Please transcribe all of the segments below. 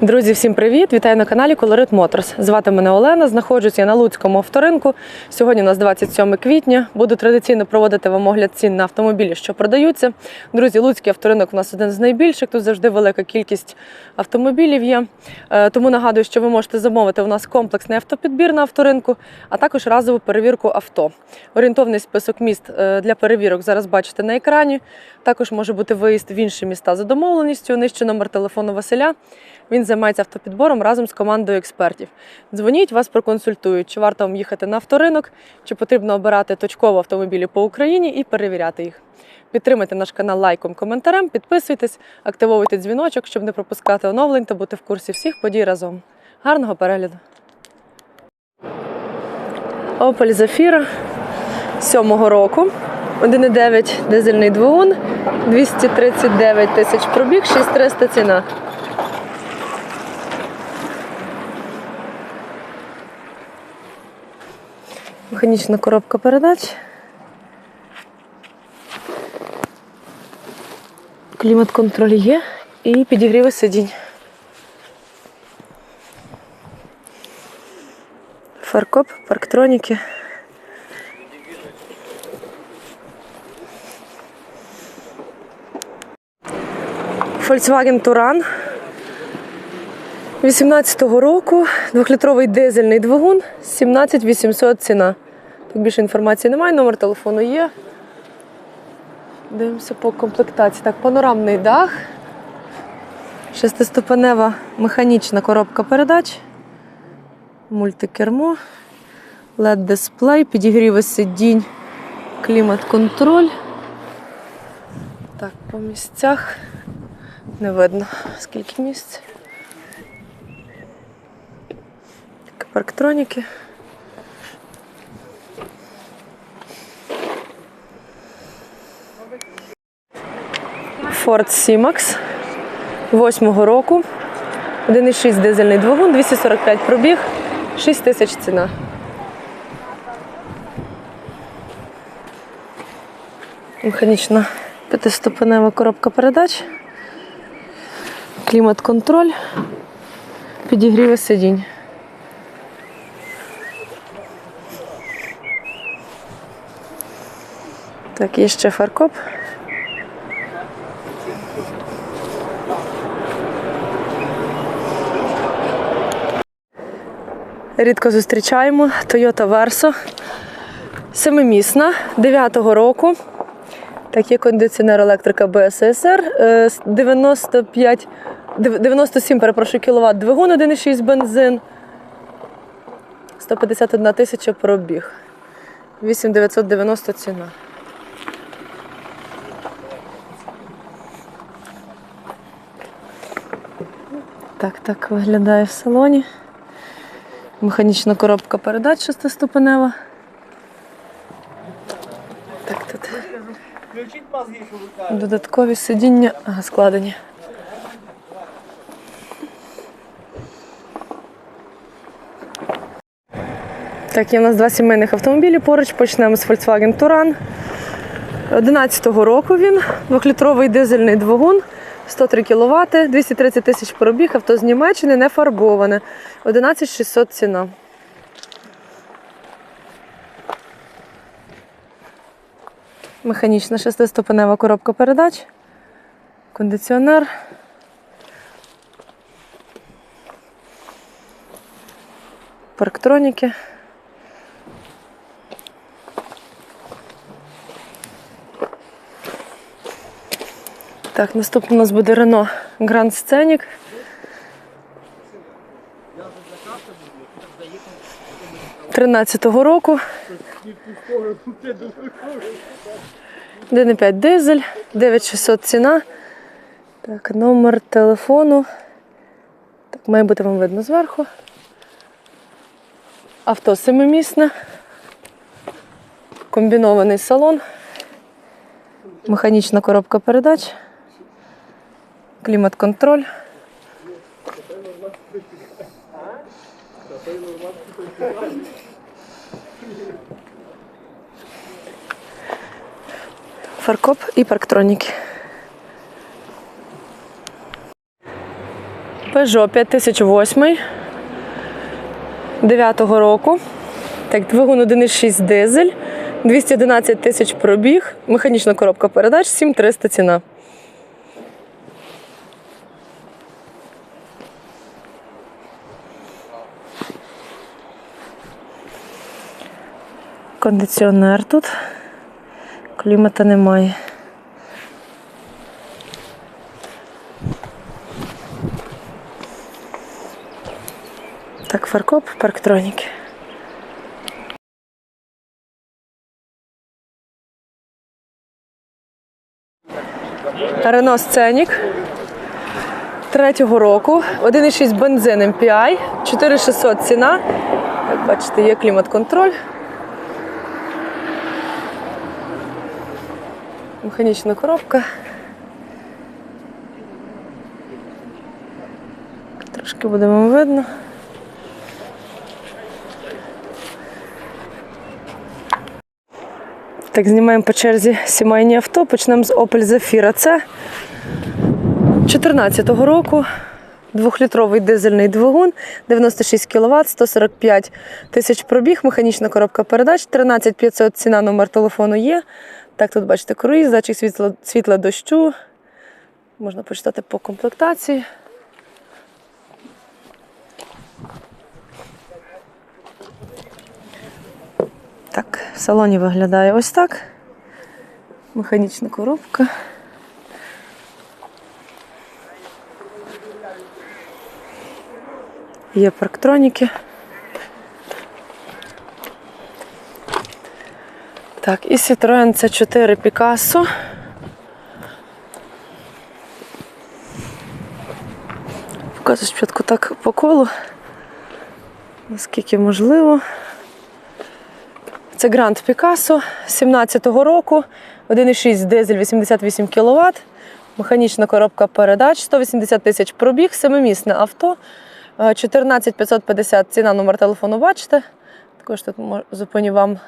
Друзі, всім привіт! Вітаю на каналі Colorit Motors. Звати мене Олена. Знаходжусь я на Луцькому авторинку. Сьогодні у нас 27 квітня. Буду традиційно проводити вам огляд цін на автомобілі, що продаються. Друзі, Луцький авторинок у нас один з найбільших. Тут завжди велика кількість автомобілів є. Е, Тому нагадую, що ви можете замовити у нас комплексний автопідбір на авторинку, а також разову перевірку авто. Орієнтовний список міст е, для перевірок зараз бачите на екрані. Також може бути виїзд в інші міста за домовленістю. Нижче номер телефону Василя. Він займається автопідбором разом з командою експертів. Дзвоніть, вас проконсультують, чи варто вам їхати на авторинок, чи потрібно обирати точково автомобілі по Україні і перевіряти їх. Підтримайте наш канал лайком, коментарем, підписуйтесь, активовуйте дзвіночок, щоб не пропускати оновлень та бути в курсі всіх подій разом. Гарного перегляду! Opel Zafira 7-го року. 1,9 дизельний двигун, 239 тисяч пробіг, 6300 ціна. Механічна коробка передач. Клімат-контроль є і підігріви сидінь. Фаркоп, парктроніки. Volkswagen Touran 18-го року, двохлітровий дизельний двигун, 17800 ціна. Тут більше інформації немає, номер телефону є. Дивимося по комплектації. Так, панорамний дах, шестиступенева механічна коробка передач, мультикермо, LED-дисплей, підігріви сидінь, клімат-контроль. Так, по місцях не видно, скільки місць. Парктроніки. Ford C-Max 8 року. 1,6 дизельний двигун, 245 пробіг, 6 тисяч ціна. Механічна п'ятиступенева коробка передач, клімат-контроль, підігріви сидінь. Так, є ще фаркоп. Рідко зустрічаємо Toyota Verso. Семимісна 9-го року. Так, є кондиціонер електрика БССР. е, 95, 97 перепрошую, кВт двигун 1,6 бензин. 151 тисяча пробіг. 8990 ціна. Так, так виглядає в салоні. Механічна коробка передач шестиступенева. Так, тут додаткові сидіння складені. Так, є у нас два сімейних автомобілі поруч. Почнемо з Volkswagen Touran. 11-го року він, двохлітровий дизельний двигун, 103 кВт, 230 тисяч пробіг, авто з Німеччини, не фарбоване. 11600 ціна. Механічна шестиступенева коробка передач, кондиціонер. Парктроніки. Так, наступний у нас буде Renault Grand Scenic. Тринадцятого року. 1,5 дизель, 9600 ціна. Так, номер телефону. Так, має бути вам видно зверху. Авто семимісне. Комбінований салон. Механічна коробка передач. Клімат-контроль. Фаркоп і парктроніки. Peugeot 5008 9 року. Так, двигун 1,6 дизель, 211 тисяч пробіг, механічна коробка передач, 7300 ціна. Кондиціонер тут. Клімата немає. Так, фаркоп, парктроніки. Рено Сценік третього року. 1,6 бензин MPI, 4600 ціна. Бачите, є клімат-контроль. Механічна коробка. Трошки буде вам видно. Так, знімаємо по черзі сімейні авто. Почнемо з Opel Zafira. Це 14-го року. Двохлітровий дизельний двигун, 96 кВт, 145 тисяч пробіг, механічна коробка передач, 13500 ціна, номер телефону є. Так, тут бачите круїз, датчик світла, світла дощу. Можна почитати по комплектації. Так, в салоні виглядає ось так. Механічна коробка. Є парктроніки. Так, і Citroen C4 Picasso. Показую спочатку так по колу, наскільки можливо. Це Grand Picasso 17-го року, 1,6 дизель 88 кВт, механічна коробка передач, 180 тисяч пробіг, семимісне авто, Е, 14 550 ціна, номер телефону бачите. Також тут зупиню вам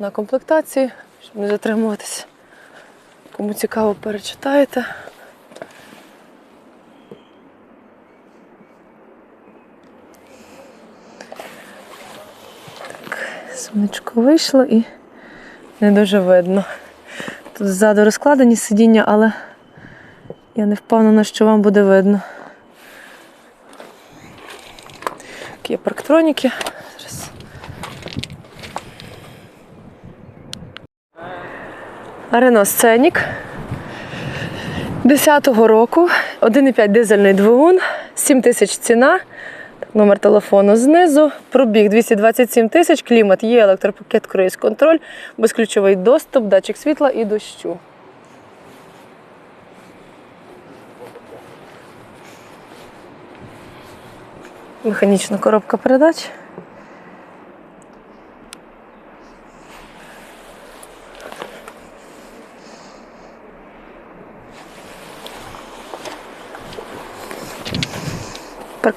на комплектації, щоб не затримуватися. Кому цікаво, перечитаєте. Сонечко вийшло і не дуже видно. Тут ззаду розкладені сидіння, але я не впевнена, що вам буде видно. Такі парктроніки. Зараз. Рено Сценік 10-го року, 1,5 дизельний двигун, 7 тисяч ціна. Номер телефону знизу, пробіг 227 тисяч, клімат, є електропакет, круїз контроль, безключовий доступ, датчик світла і дощу. Механічна коробка передач.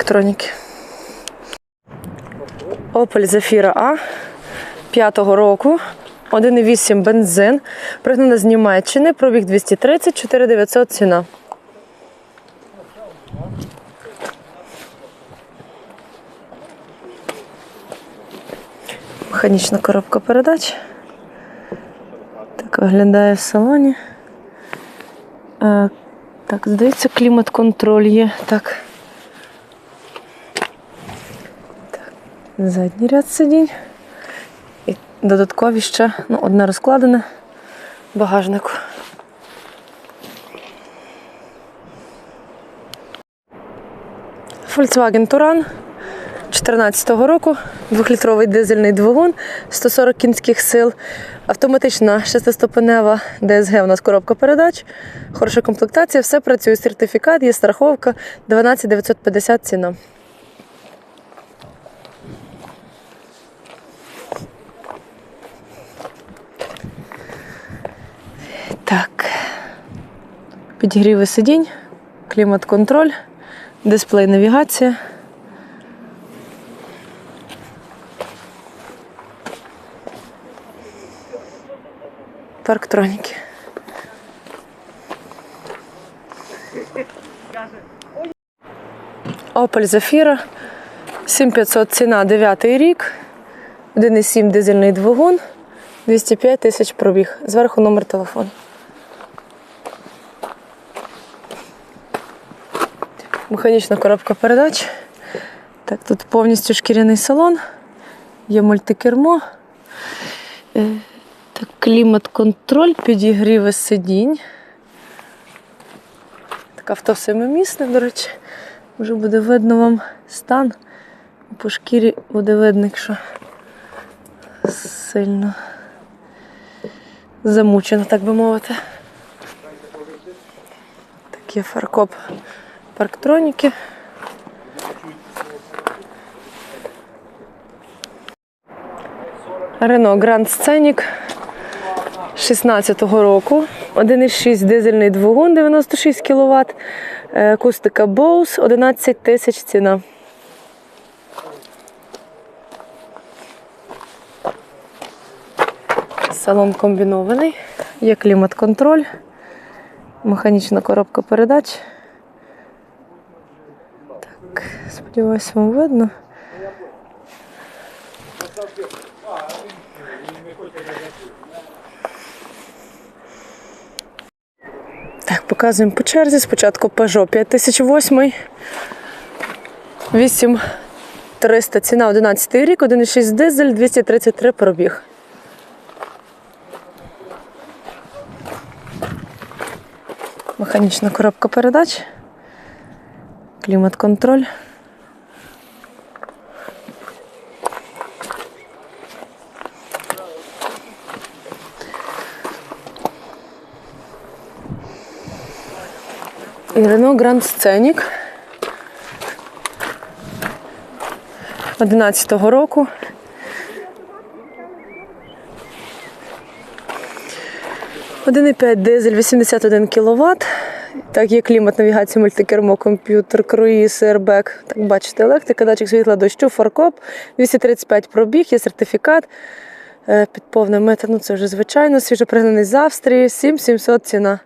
Парктроніки. Opel Zafira A 5-го року. 1,8 бензин. Пригнана з Німеччини. Пробіг 230, 4900 ціна. Механічна коробка передач. Так виглядає в салоні. Е, так, здається, клімат-контроль є. Так. Задній ряд сидінь. І додаткові ще ну, одне розкладене багажнику. Volkswagen Touran 14-го року, двохлітровий дизельний двигун, 140 кінських сил, автоматична шестиступенева DSG у нас коробка передач, хороша комплектація, все працює, сертифікат, є страховка, 12 950 ціна. Так. Підігріви сидінь, клімат-контроль, дисплей навігація. Парктроніки. Opel Zafira. 7500 ціна 9 рік. 1,7 дизельний двигун. 205 тисяч пробіг. Зверху номер телефону. Механічна коробка передач. Так, тут повністю шкіряний салон. Є мультикермо. Е, Так, клімат-контроль, підігріви сидінь. Так, авто семимісне, до речі. Вже буде видно вам стан. По шкірі буде видно, якщо сильно замучено, так би мовити. Так, є фаркоп парктроніки. Рено Гранд Сценік 16-го року. 1,6 дизельний двигун 96 кВт. Акустика Bose 11 тисяч ціна. Салон комбінований, є клімат-контроль, механічна коробка передач. Так, сподіваюся, вам видно. Так, показуємо по черзі. Спочатку Peugeot 5008. 8300 ціна 11 рік, 1,6 дизель, 233 пробіг. Механічна коробка передач. Клімат-контроль. І Renault Grand Scenic 11-го року. Один і п'ять дизель 81 кВт. Так, є клімат, навігація, мультикермо, комп'ютер, круїз, аербек. Так, бачите, електрика, датчик світла дощу, фаркоп, 235 пробіг, є сертифікат е, під повне метр. Ну це вже звичайно, свіжопригнаний з Австрії, 7700 ціна.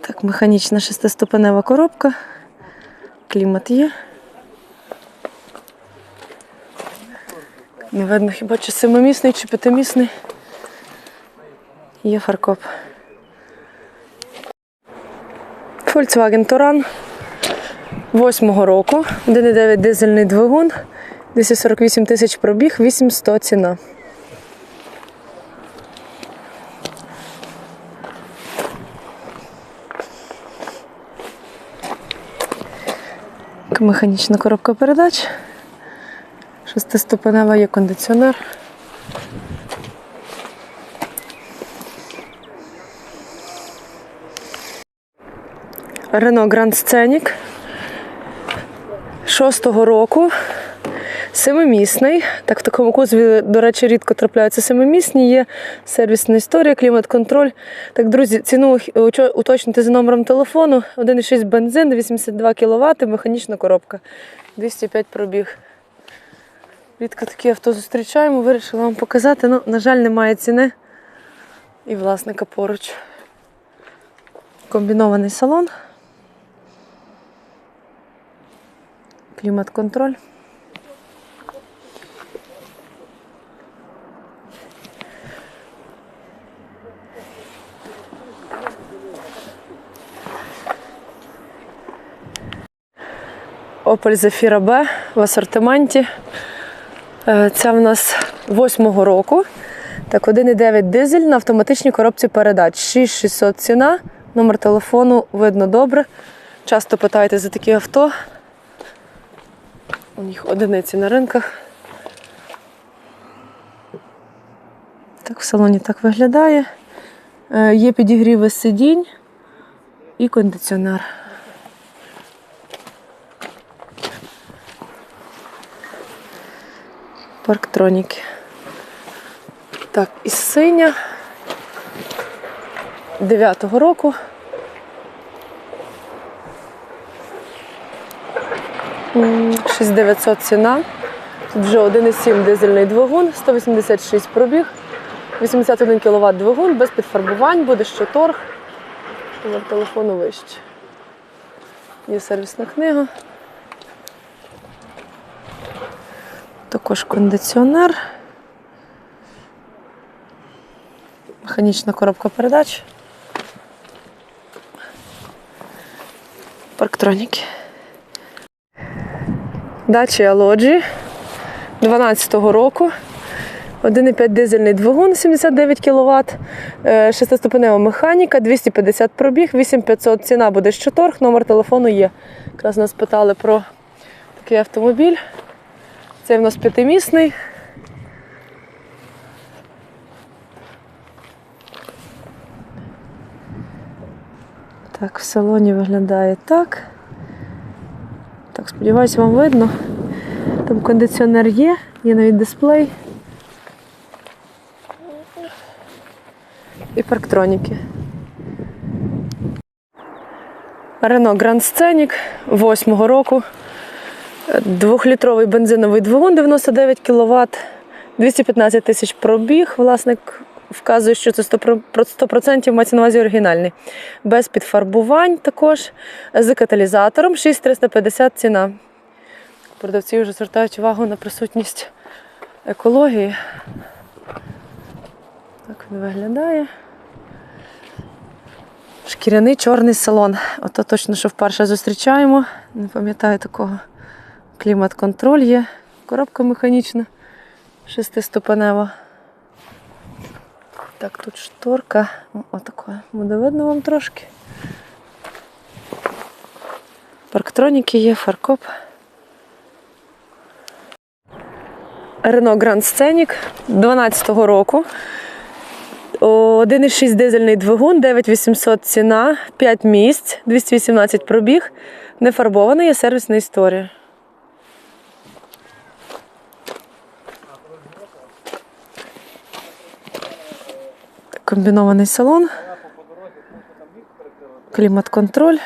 Так, механічна шестиступенева коробка. Клімат є. Не видно хіба чи семимісний, чи п'ятимісний. Є фаркоп. Volkswagen Touran 8-го року. 1,9 дизельний двигун. 248 тисяч пробіг, 800 ціна. Механічна коробка передач. Шестиступенева є кондиціонер. Renault Grand Scenic шостого року. Семимісний. Так, в такому кузові, до речі, рідко трапляються семимісні. Є сервісна історія, клімат-контроль. Так, друзі, ціну уточнити за номером телефону. 1,6 бензин, 82 кВт, механічна коробка. 205 пробіг. Рідко такі авто зустрічаємо, вирішила вам показати. Ну, на жаль, немає ціни і власника поруч. Комбінований салон. Клімат-контроль. Opel Zafira B в асортименті. Е, Це в нас восьмого року. Так, 1,9 дизель на автоматичній коробці передач. 6600 ціна. Номер телефону видно добре. Часто питаєте за такі авто. У них одиниці на ринках. Так, в салоні так виглядає. Е, Є підігріви сидінь і кондиціонер. Парктроніки. Так, і синя 9-го року. М, 6900 ціна. Тут вже 1,7 дизельний двигун, 186 пробіг, 81 кВт двигун, без підфарбувань, буде ще торг. Номер телефону вище. Є сервісна книга. Також кондиціонер. Механічна коробка передач. Парктроніки. Дача Лоджі 12-го року. 1,5 дизельний двигун 79 кВт, шестиступенева механіка, 250 пробіг, 8500 ціна буде ще торг, номер телефону є. Якраз нас питали про такий автомобіль. Це в нас п'ятимісний. Так, в салоні виглядає так. Так, сподіваюся, вам видно. Там кондиціонер є, є навіть дисплей. І парктроніки. Renault Grand Scenic 8-го року. Двохлітровий бензиновий двигун 99 кВт, 215 тисяч пробіг. Власник вказує, що це 100%, 100% мається на увазі оригінальний. Без підфарбувань також, з каталізатором 6350 ціна. Продавці вже звертають увагу на присутність екології. Так він виглядає. Шкіряний чорний салон. Ото точно, що вперше зустрічаємо. Не пам'ятаю такого. Клімат-контроль є, коробка механічна, шестиступенева. Так, тут шторка. О, Отака. Буде видно вам трошки. Парктроніки є, фаркоп. Renault Grand Scenic 12-го року. 1,6 дизельний двигун, 9800 ціна, 5 місць, 218 пробіг. Не фарбований, є сервісна історія. Комбінований салон. Клімат-контроль.